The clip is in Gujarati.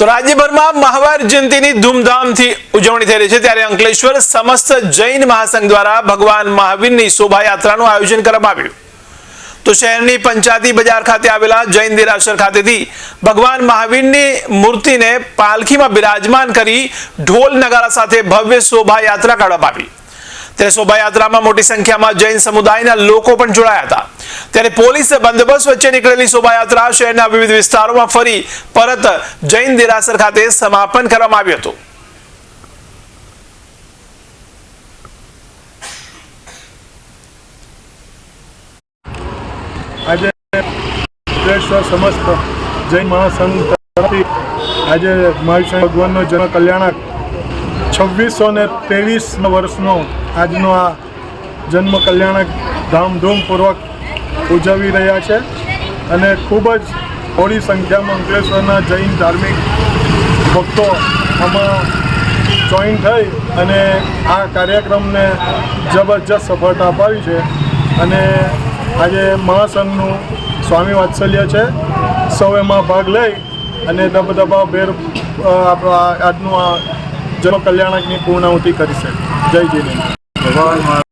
તો રાજ્યભરમાં મહાવાર જયંતિની ધૂમધામથી ઉજવણી થઈ રહી છે. ત્યારે અંકલેશ્વર સમસ્ત જૈન મહાસંઘ દ્વારા ભગવાન મહાવીરની શોભાયાત્રાનું આયોજન કરવામાં આવ્યું. તો શહેરની પંચાયતી બજાર ખાતે આવેલા જૈન દેરાસર ખાતેથી ભગવાન મહાવીરની મૂર્તિને પાલખીમાં બિરાજમાન કરી ઢોલ નગારા સાથે ભવ્ય શોભાયાત્રા કાઢવામાં આવી. ત્યારે શોભાયાત્રામાં મોટી સંખ્યામાં જૈન સમુદાયના લોકો પણ જોડાયા હતા. ત્યારે પોલીસ બંદોબસ્ત વચ્ચે નીકળેલી શોભાયાત્રા શહેરના વિવિધ વિસ્તારોમાં ફરી પરત જૈન દેરાસર ખાતે સમાપન કરવામાં આવ્યું હતું. આજે સમસ્ત જૈન મહાસંઘ તરફથી આજે મહાવીર ભગવાનનો જન કલ્યાણક છવ્વીસો ને ત્રેવીસ વર્ષનો આજનો આ જન્મ કલ્યાણક ધામધૂમપૂર્વક ઉજવી રહ્યા છે અને ખૂબ જ થોડી સંખ્યામાં અંકલેશ્વરના જૈન ધાર્મિક ભક્તો આમાં જોઈન થઈ અને આ કાર્યક્રમને જબરજસ્ત સફળતા અપાવી છે. અને આજે મહાસંઘનું સ્વામી વાત્સલ્ય છે. સૌ એમાં ભાગ લઈ અને દબદબા ભેર અ, આપણો આજનું આ જનકલ્યાણકની કલ્યાણકની પૂર્ણાહુતિ કરી છે. જય જીને ભગવાન